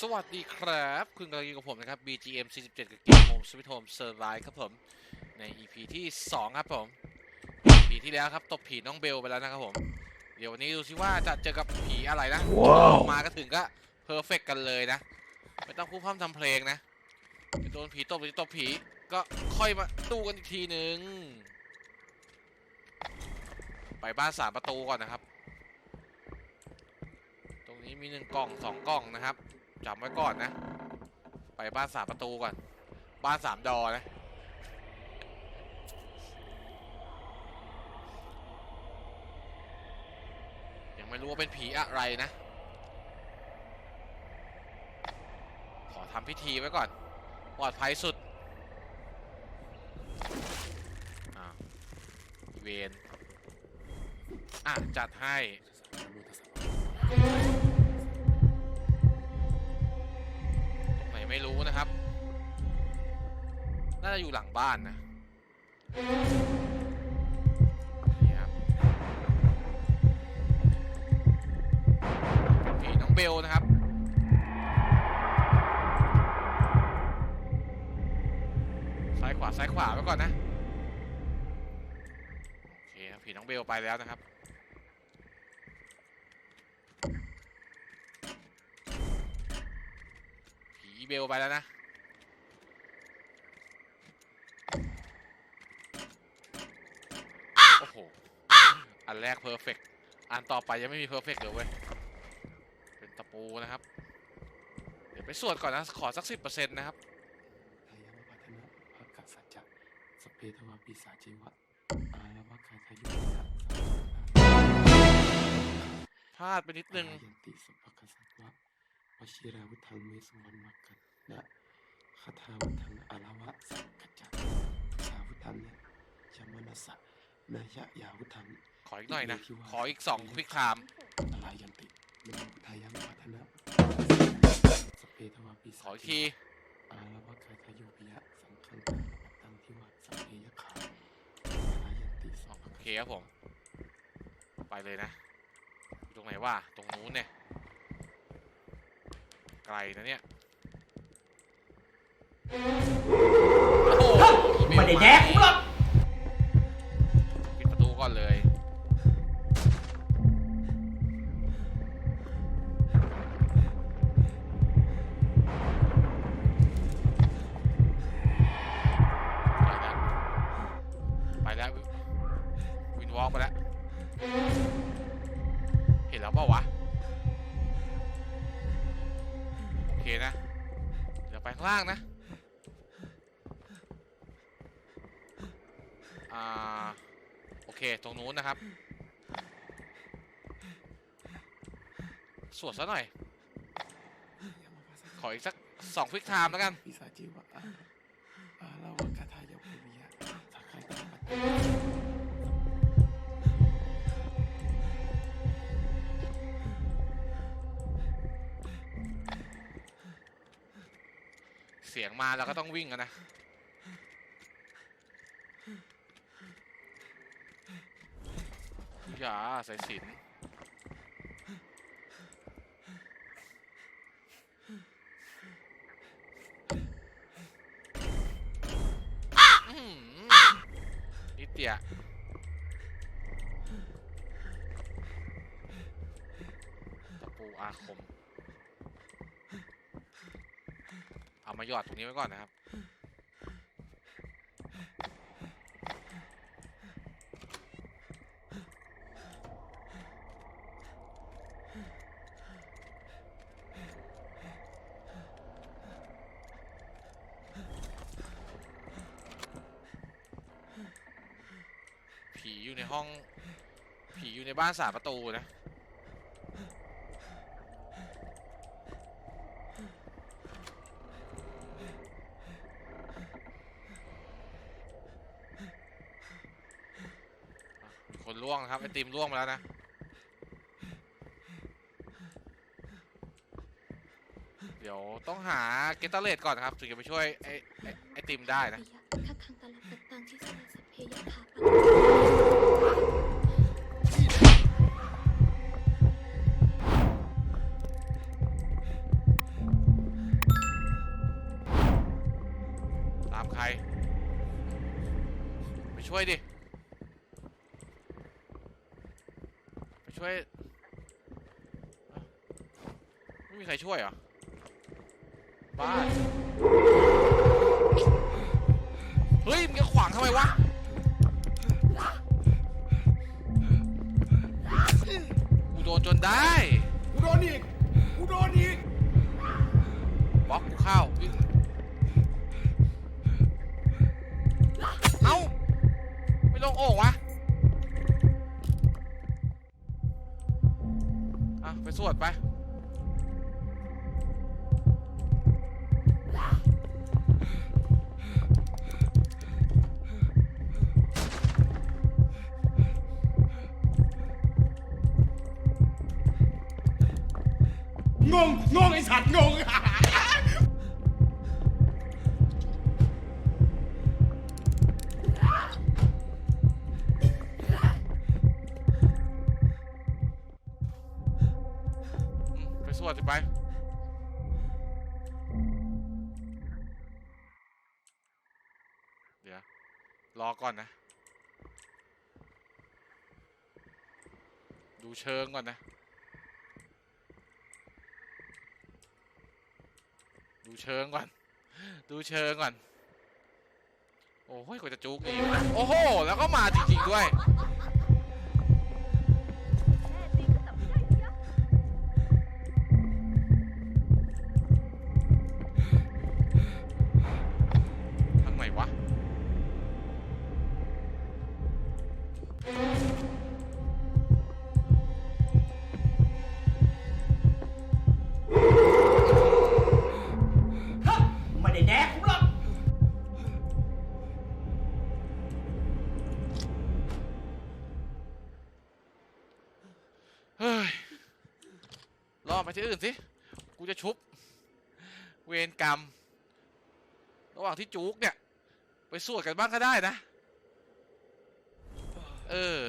สวัสดีครับ คุณกำลังอยู่กับผมนะครับ BGM 47กับเกม Home Sweet Home Survive ครับผม ใน EP ที่ 2 ครับผม EP ที่แล้วครับ ตบผีน้องเบลไปแล้วนะครับผม เดี๋ยววันนี้ดูซิว่าจะเจอกับผีอะไรนะว้าวมาก็ถึงก็เพอร์เฟกกันเลยนะ ไม่ต้องพูดพร่ำทำเพลงนะจะโดนผีตบหรือจะตบผีก็ค่อยมาตู้กันอีกทีหนึ่งไปบ้านสามประตูก่อนนะครับ ตรงนี้มีหนึ่งกล่องสองกล่องนะครับ จำไว้ก่อนนะ ไปบ้านสามประตูก่อน บ้านสามดอนะยังไม่รู้ว่าเป็นผีอะไรนะ ขอทำพิธีไว้ก่อน ปลอดภัยสุดอ้าเวนอะ จัดให้ ไม่รู้นะครับ น่าจะอยู่หลังบ้านนะนี่ครับผีน้องเบลนะครับซ้ายขวาซ้ายขวาไว้ก่อนนะ โอเคครับผีน้องเบลไปแล้วนะครับ ผีเบลไปแล้วนะ โอ้โห อันแรกเพอร์เฟกอันต่อไปยังไม่มีเพอร์เฟกเลยเว้ย เป็นตะปูนะครับ เดี๋ยวไปสวดก่อนนะ ขอสักสิบเปอร์เซ็นต์นะครับทายามพัฒนะภากัสสัจจะสพเพทวาปีศาจจิวะอารวะคาทายุทะพลาดไปนิดนึง ยันติสุภคัสสะวะว ชิราวุธังเมสุวรรณมักกันนะคาถาวุธังอารวะสังกัจจะสาวุธังเนี่ยชมนัสสะนายะยาวุธังขออีกหน่อยนะ ขออีกสองควิกไทม์อลายันตินโมทายามพัฒนะสพเพทวาปีขศาอจอีกจิทีวะอาละวะคาทายุปิยะสังคังตาปัตตังทิวะสัพเพยขาอายันติสัพพโอเคครับผม ไปเลยนะอยู่ตรงไหนวะตรงนู้นเนี่ย ไกลนะเนี่ยโอ้โหไม่ได้แดกกูห ล่างนะ อ่า โอเค ตรงนู้นนะครับ สวดซะหน่อย ขออีกสักสองฟิกไทม์แล้วกันปิสาจิวะอาอาละวะคาทายุปิยะสังคังตาปัต เสียงมาเราก็ต้องวิ่งกันนะ อย่าใส่สินอื้อหือนิดเดียวตะปูอาคม เอา มาหยอดตรงนี้ไว้ก่อนนะครับ ผีอยู่ในห้อง ผีอยู่ในบ้านสามประตูนะ ครับไอติมร่วงมาแล้วนะเดี๋ยวต้องหาเกตเตอร์เลดก่อนครับ ถึงจะไปช่วยไอไอ้ไอติมได้นะ ตามใคร ไปช่วยดิ ช่วยเอ้าไม่มีใครช่วยเหรอ บ้านเฮ้ย มึงจะขวางทำไมวะกูโดนจนได้ กูโดนอีก กูโดนอีกบล็อกกูเข้าวิ่งเอ้า ไม่ลงโอ่งวะ สวดไป ก่อนนะ ดูเชิงก่อนนะ ดูเชิงก่อน ดูเชิงก่อน โอ้โหกว่าจะจุกอีกโอ้โห แล้วก็มาจริงๆด้วย ไม่ได้แดกกูหรอกเฮ้ยรอไปที่อื่นสิ กูจะชุบ เวรกรรม ระหว่างที่จุกเนี่ย ไปสวดกันบ้างก็ได้นะ เออ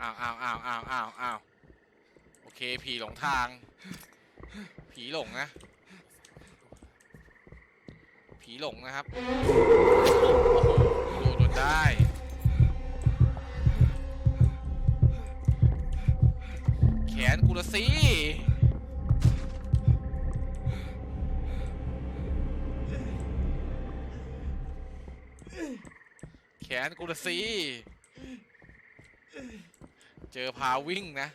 อ้าวอ้าวอ้าวอ้าวอ้าวอ้าว เคผีหลงทาง ผีหลงนะ ผีหลงนะครับ โอ้โหดูจนได้แขนกูละสิแขนกูละสิเจอพาวิ่งนะ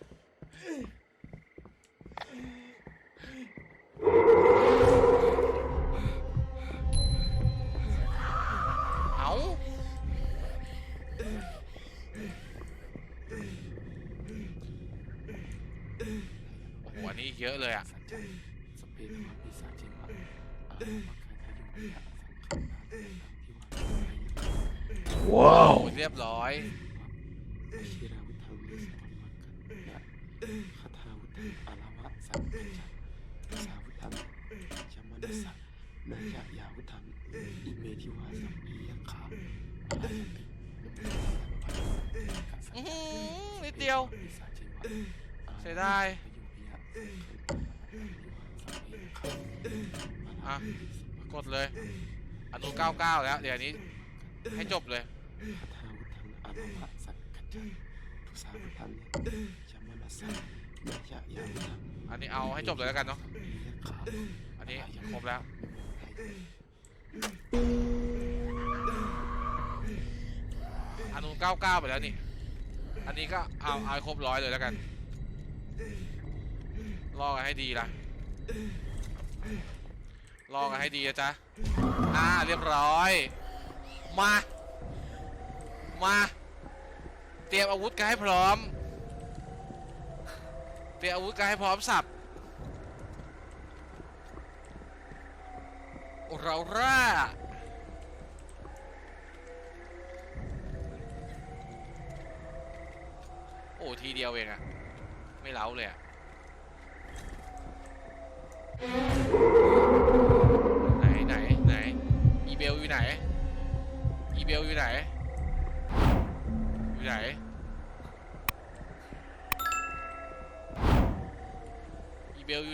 เยอะเลยอะสัจจะสเปรย์มาปีศาจจริงวะอารวะคาทายุงยะสังขังนาที่ว่าว้าวเรียบร้อยวชิราวุธังเวสวรรมักกันนะคาทาวุธังอารวะสังขังจัสาวุธังชมนัสสะนายะยาวุธังอิเมทิวาสัมปียะขาอาสันติอื้อหือนิดเดียวเสียดาย อะกดเลยอนุ99แล้ว เดี๋ยวอันนี้ ให้จบเลยคาทาวุธังอารวะสังขังจัทุสาวุธังชมนัสสะนายะยาวุธังอันนี้เอาให้จบเลยแล้วกันเนาะปียะขาอันนี้ครบแล้วอนุ99ไปแล้วนี่ อันนี้ก็เอาเอาให้ครบร้อยเลยแล้วกัน รอกันให้ดีล่ะ รอกันให้ดีนะจ๊ะอ่าเรียบร้อย มา มา เตรียมอาวุธกันให้พร้อม เตรียมอาวุธกันให้พร้อมสับ เราร่าโอ้ทีเดียวเองอะไม่เล้าเลยอะ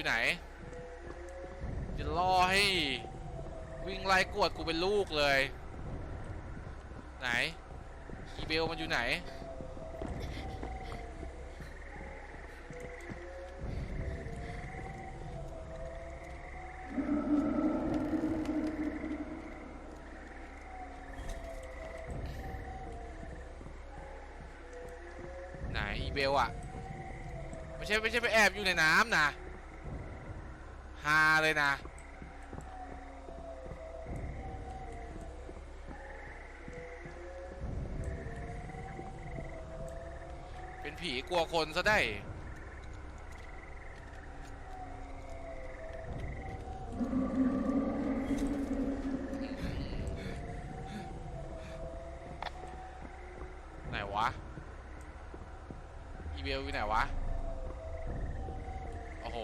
อยู่ไหน จะล่อให้ วิ่งไล่กวดกูเป็นลูกเลย ไหนอีเบลมันอยู่ไหน ไหนอีเบลอะไม่ใช่ไม่ใช่ไปแอบอยู่ในน้ำนะ ฮาเลยนะ เป็นผีกลัวคนซะได้ไหนวะ อีเบลอยู่ไหนวะ โอ้โห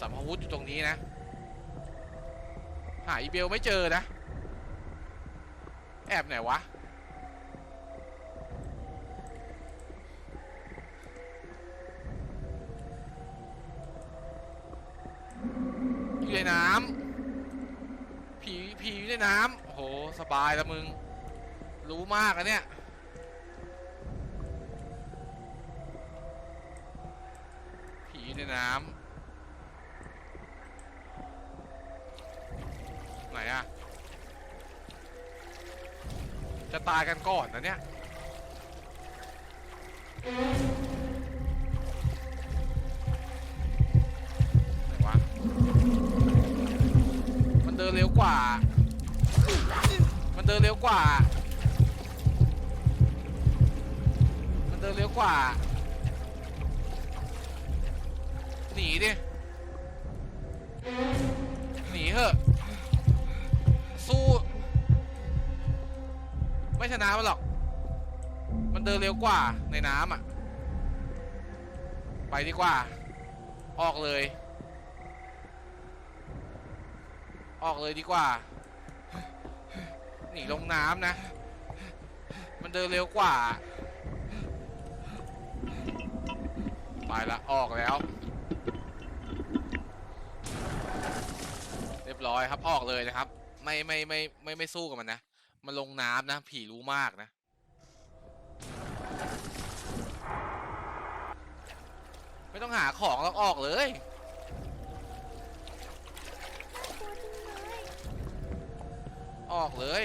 สัมภาวุธอยู่ตรงนี้นะ หาอีเบลไม่เจอนะ แอบไหนวะ อยู่ในน้ำผีผีอยู่ในน้ำโห สบายล้วมึง รู้มากอะเนี่ยผีในน้ำ ไหนอะจะตายกันก่อนนะเนี่ย ไหนวะ มันเดินเร็วกว่า มันเดินเร็วกว่า มันเดินเร็วกว่า หนีดิ นะมันหรอก มันเดินเร็วกว่าในน้ำอะ ไปดีกว่า ออกเลย ออกเลยดีกว่า หนีลงน้ำนะ มันเดินเร็วกว่า ไปละออกแล้ว เรียบร้อยครับออกเลยนะครับ ไม่ไม่ไม่ไม่ไม่สู้กับมันนะ มันลงน้ำนะ ผีรู้มากนะ ไม่ต้องหาของแล้วออกเลย ออกเลย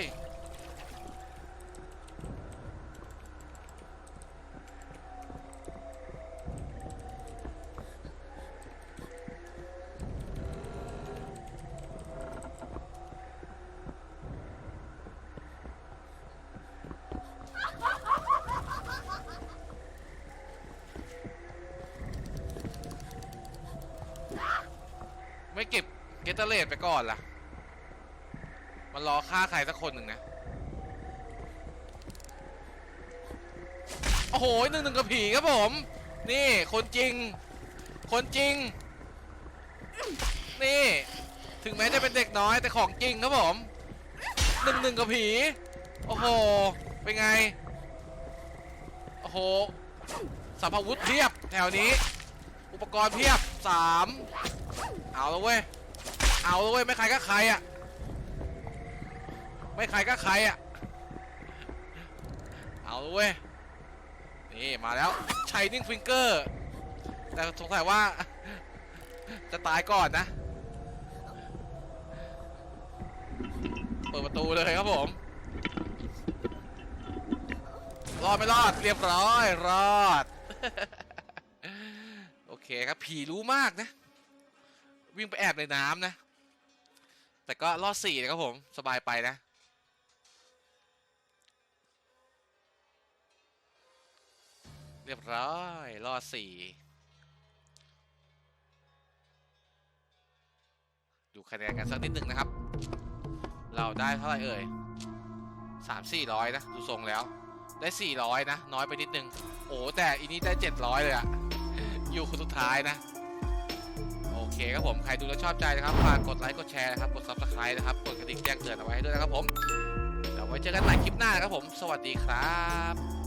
ตเตอร์เลดไปก่อนล่ะ มันรอฆ่าใครสักคนหนึ่งนะ โอ้โหหนึ่งหนึ่งกับผีครับผม นี่คนจริง คนจริง นี่ ถึงแม้จะเป็นเด็กน้อยแต่ของจริงครับผมหนึ่งหนึ่งกับผี โอ้โห เป็นไง โอ้โหสัมภาวุธเพียบแถวนี้ อุปกรณ์เพียบสามเอาแล้วเว้ย เอาแล้วเว้ยไม่ใครก็ใครอะ ไม่ใครก็ใครอะ เอาแล้วเว้ย นี่มาแล้ว Shining Finger แต่สงสัยว่า จะตายก่อนนะ เปิดประตูเลยครับผม รอดไม่รอด เรียบร้อย รอด โอเคครับ ผีรู้มากนะ วิ่งไปแอบในน้ำนะ แต่ก็รอดสี่นะครับผม สบายไปนะ เรียบร้อยรอดสี่ดูคะแนนกันสักนิดหนึ่งนะครับ เราได้เท่าไหร่เอ่ยสามสี่ร้อยนะ ดูทรงแล้ว ได้สี่ร้อยนะ น้อยไปนิดนึง โอ้แต่อีนี้ได้เจ็ดร้อยเลยอะอยู่คนสุดท้ายนะ คครับผมใครดูแล้วชอบใจนะครับฝากกดไลค์กดแชร์นะครับกด subscribe นะครับกดกระดิ่งแจ้งเตือนเอาไว้ให้ด้วยนะครับผมเดี๋ยวไว้เจอกันใหม่คลิปหน้านะครับผม สวัสดีครับ